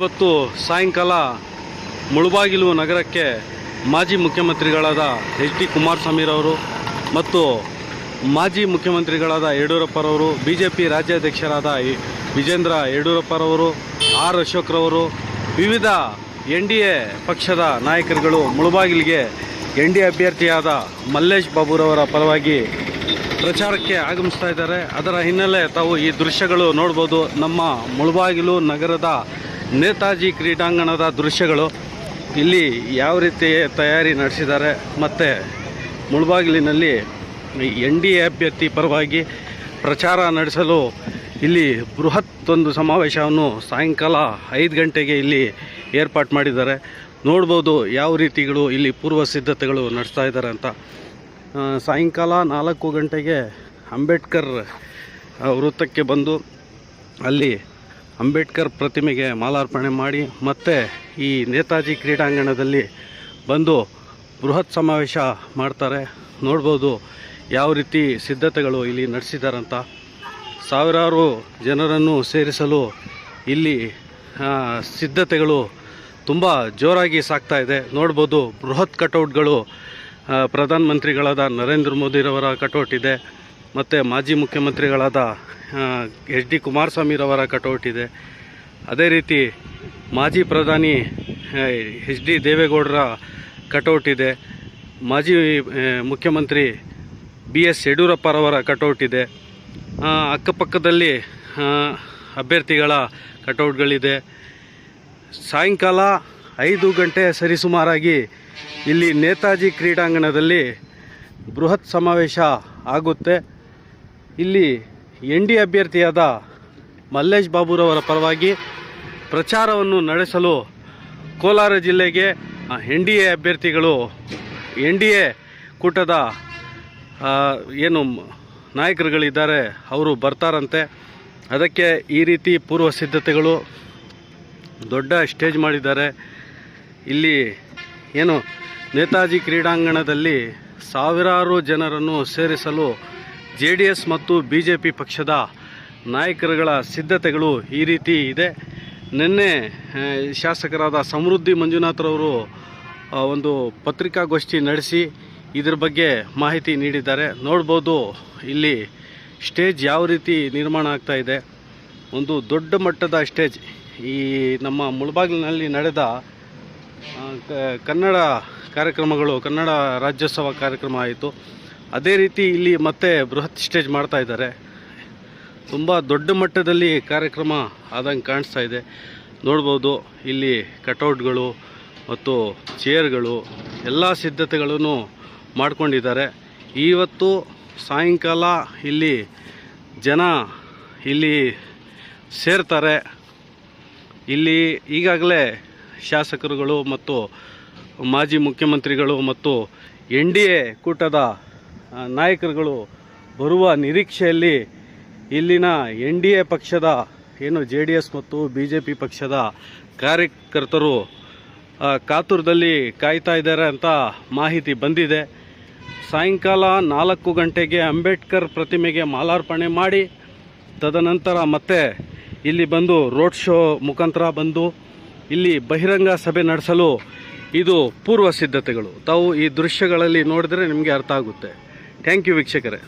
ಇವತ್ತು ಸಾಯಂಕಾಲ ಮುಳುಬಾಗಿಲು ನಗರಕ್ಕೆ ಮಾಜಿ ಮುಖ್ಯಮಂತ್ರಿಗಳಾದ ಎಚ್ ಡಿ ಕುಮಾರಸ್ವಾಮಿರವರು ಮತ್ತು ಮಾಜಿ ಮುಖ್ಯಮಂತ್ರಿಗಳಾದ ಯಡಿಯೂರಪ್ಪರವರು ಬಿ ಜೆ ಪಿ ರಾಜ್ಯಾಧ್ಯಕ್ಷರಾದ ವಿಜೇಂದ್ರ ಯಡಿಯೂರಪ್ಪರವರು, ಆರ್ ಅಶೋಕ್ರವರು, ವಿವಿಧ ಎನ್ ಡಿ ಎ ಪಕ್ಷದ ನಾಯಕರುಗಳು ಮುಳುಬಾಗಿಲಿಗೆ ಎನ್ ಡಿ ಎ ಅಭ್ಯರ್ಥಿಯಾದ ಮಲ್ಲೇಶ್ ಬಾಬುರವರ ಪರವಾಗಿ ಪ್ರಚಾರಕ್ಕೆ ಆಗಮಿಸ್ತಾ ಇದ್ದಾರೆ. ಅದರ ಹಿನ್ನೆಲೆ ತಾವು ಈ ದೃಶ್ಯಗಳು ನೋಡ್ಬೋದು. ನಮ್ಮ ಮುಳುಬಾಗಿಲು ನಗರದ ನೇತಾಜಿ ಕ್ರೀಡಾಂಗಣದ ದೃಶ್ಯಗಳು ಇಲ್ಲಿ ಯಾವ ರೀತಿ ತಯಾರಿ ನಡೆಸಿದ್ದಾರೆ ಮತ್ತು ಮುಳಬಾಗಿಲಿನಲ್ಲಿ ಎನ್ ಡಿ ಎ ಅಭ್ಯರ್ಥಿ ಪರವಾಗಿ ಪ್ರಚಾರ ನಡೆಸಲು ಇಲ್ಲಿ ಬೃಹತ್ ಒಂದು ಸಮಾವೇಶವನ್ನು ಸಾಯಂಕಾಲ ಐದು ಗಂಟೆಗೆ ಇಲ್ಲಿ ಏರ್ಪಾಟ್ ಮಾಡಿದ್ದಾರೆ. ನೋಡ್ಬೋದು ಯಾವ ರೀತಿಗಳು ಇಲ್ಲಿ ಪೂರ್ವ ಸಿದ್ಧತೆಗಳು ನಡೆಸ್ತಾ ಇದ್ದಾರೆ ಅಂತ. ಸಾಯಂಕಾಲ ನಾಲ್ಕು ಗಂಟೆಗೆ ಅಂಬೇಡ್ಕರ್ ವೃತ್ತಕ್ಕೆ ಬಂದು ಅಲ್ಲಿ ಅಂಬೇಡ್ಕರ್ ಪ್ರತಿಮೆಗೆ ಮಾಲಾರ್ಪಣೆ ಮಾಡಿ ಮತ್ತೆ ಈ ನೇತಾಜಿ ಕ್ರೀಡಾಂಗಣದಲ್ಲಿ ಬಂದು ಬೃಹತ್ ಸಮಾವೇಶ ಮಾಡ್ತಾರೆ. ನೋಡ್ಬೋದು ಯಾವ ರೀತಿ ಸಿದ್ಧತೆಗಳು ಇಲ್ಲಿ ನಡೆಸಿದಾರಂತ. ಸಾವಿರಾರು ಜನರನ್ನು ಸೇರಿಸಲು ಇಲ್ಲಿ ಸಿದ್ಧತೆಗಳು ತುಂಬ ಜೋರಾಗಿ ಸಾಗ್ತಾ ಇದೆ. ನೋಡ್ಬೋದು ಬೃಹತ್ ಕಟೌಟ್ಗಳು ಪ್ರಧಾನಮಂತ್ರಿಗಳಾದ ನರೇಂದ್ರ ಮೋದಿರವರ ಕಟೌಟ್ ಇದೆ. ಮತ್ತು ಮಾಜಿ ಮುಖ್ಯಮಂತ್ರಿಗಳಾದ ಎಚ್ ಡಿ ಕುಮಾರಸ್ವಾಮಿರವರ ಕಟೌಟ್ ಇದೆ. ಅದೇ ರೀತಿ ಮಾಜಿ ಪ್ರಧಾನಿ ಎಚ್ ಡಿ ದೇವೇಗೌಡರ ಕಟೌಟ್ ಇದೆ. ಮಾಜಿ ಮುಖ್ಯಮಂತ್ರಿ ಬಿ ಎಸ್ ಯಡಿಯೂರಪ್ಪರವರ ಕಟೌಟ್ ಇದೆ. ಅಕ್ಕಪಕ್ಕದಲ್ಲಿ ಅಭ್ಯರ್ಥಿಗಳ ಕಟೌಟ್ಗಳಿದೆ. ಸಾಯಂಕಾಲ ಐದು ಗಂಟೆ ಸರಿಸುಮಾರಾಗಿ ಇಲ್ಲಿ ನೇತಾಜಿ ಕ್ರೀಡಾಂಗಣದಲ್ಲಿ ಬೃಹತ್ ಸಮಾವೇಶ ಆಗುತ್ತೆ. ಇಲ್ಲಿ ಎನ್ ಡಿ ಅಭ್ಯರ್ಥಿಯಾದ ಮಲ್ಲೇಶ್ ಬಾಬುರವರ ಪರವಾಗಿ ಪ್ರಚಾರವನ್ನು ನಡೆಸಲು ಕೋಲಾರ ಜಿಲ್ಲೆಗೆ ಎನ್ ಡಿ ಎ ಅಭ್ಯರ್ಥಿಗಳು, ಎನ್ ಡಿ ಎ ಕೂಟದ ಏನು ನಾಯಕರುಗಳಿದ್ದಾರೆ, ಅವರು ಬರ್ತಾರಂತೆ. ಅದಕ್ಕೆ ಈ ರೀತಿ ಪೂರ್ವ ಸಿದ್ಧತೆಗಳು ದೊಡ್ಡ ಸ್ಟೇಜ್ ಮಾಡಿದ್ದಾರೆ. ಇಲ್ಲಿ ಏನು ನೇತಾಜಿ ಕ್ರೀಡಾಂಗಣದಲ್ಲಿ ಸಾವಿರಾರು ಜನರನ್ನು ಸೇರಿಸಲು ಜೆ ಡಿ ಎಸ್ ಮತ್ತು ಬಿ ಜೆ ಪಿ ಪಕ್ಷದ ನಾಯಕರುಗಳ ಸಿದ್ಧತೆಗಳು ಈ ರೀತಿ ಇದೆ. ನಿನ್ನೆ ಶಾಸಕರಾದ ಸಮೃದ್ಧಿ ಮಂಜುನಾಥ್ರವರು ಒಂದು ಪತ್ರಿಕಾಗೋಷ್ಠಿ ನಡೆಸಿ ಇದ್ರ ಬಗ್ಗೆ ಮಾಹಿತಿ ನೀಡಿದ್ದಾರೆ. ನೋಡ್ಬೋದು ಇಲ್ಲಿ ಸ್ಟೇಜ್ ಯಾವ ರೀತಿ ನಿರ್ಮಾಣ ಆಗ್ತಾ ಇದೆ. ಒಂದು ದೊಡ್ಡ ಮಟ್ಟದ ಸ್ಟೇಜ್ ಈ ನಮ್ಮ ಮುಳಬಾಗಿಲಿನಲ್ಲಿ ನಡೆದ ಕನ್ನಡ ಕಾರ್ಯಕ್ರಮಗಳು, ಕನ್ನಡ ರಾಜ್ಯೋತ್ಸವ ಕಾರ್ಯಕ್ರಮ ಆಯಿತು. ಅದೇ ರೀತಿ ಇಲ್ಲಿ ಮತ್ತೆ ಬೃಹತ್ ಸ್ಟೇಜ್ ಮಾಡ್ತಾ ಇದ್ದಾರೆ. ತುಂಬ ದೊಡ್ಡ ಮಟ್ಟದಲ್ಲಿ ಕಾರ್ಯಕ್ರಮ ಆದಂಗೆ ಕಾಣಿಸ್ತಾ ಇದೆ. ನೋಡ್ಬೋದು, ಇಲ್ಲಿ ಕಟೌಟ್ಗಳು ಮತ್ತು ಚೇರ್ಗಳು ಎಲ್ಲ ಸಿದ್ಧತೆಗಳನ್ನು ಮಾಡಿಕೊಂಡಿದ್ದಾರೆ. ಇವತ್ತು ಸಾಯಂಕಾಲ ಇಲ್ಲಿ ಜನ ಇಲ್ಲಿ ಸೇರ್ತಾರೆ. ಇಲ್ಲಿ ಈಗಾಗಲೇ ಶಾಸಕರುಗಳು ಮತ್ತು ಮಾಜಿ ಮುಖ್ಯಮಂತ್ರಿಗಳು ಮತ್ತು ಎನ್ ಡಿ ಎ ಕೂಟದ ನಾಯಕರುಗಳು ಬರುವ ನಿರೀಕ್ಷೆಯಲ್ಲಿ ಇಲ್ಲಿನ ಎನ್ ಡಿ ಎ ಪಕ್ಷದ, ಏನು ಜೆ ಡಿ ಎಸ್ ಮತ್ತು ಬಿ ಜೆ ಪಿ ಪಕ್ಷದ ಕಾರ್ಯಕರ್ತರು ಕಾತುರದಲ್ಲಿ ಕಾಯ್ತಾ ಇದ್ದಾರೆ ಅಂತ ಮಾಹಿತಿ ಬಂದಿದೆ. ಸಾಯಂಕಾಲ ನಾಲ್ಕು ಗಂಟೆಗೆ ಅಂಬೇಡ್ಕರ್ ಪ್ರತಿಮೆಗೆ ಮಾಲಾರ್ಪಣೆ ಮಾಡಿ, ತದನಂತರ ಮತ್ತೆ ಇಲ್ಲಿ ಬಂದು ರೋಡ್ ಶೋ ಮುಖಾಂತರ ಬಂದು ಇಲ್ಲಿ ಬಹಿರಂಗ ಸಭೆ ನಡೆಸಲು ಇದು ಪೂರ್ವ ಸಿದ್ಧತೆಗಳು. ತಾವು ಈ ದೃಶ್ಯಗಳಲ್ಲಿ ನೋಡಿದರೆ ನಿಮಗೆ ಅರ್ಥ ಆಗುತ್ತೆ. ಥ್ಯಾಂಕ್ ಯು ವೀಕ್ಷಕರೇ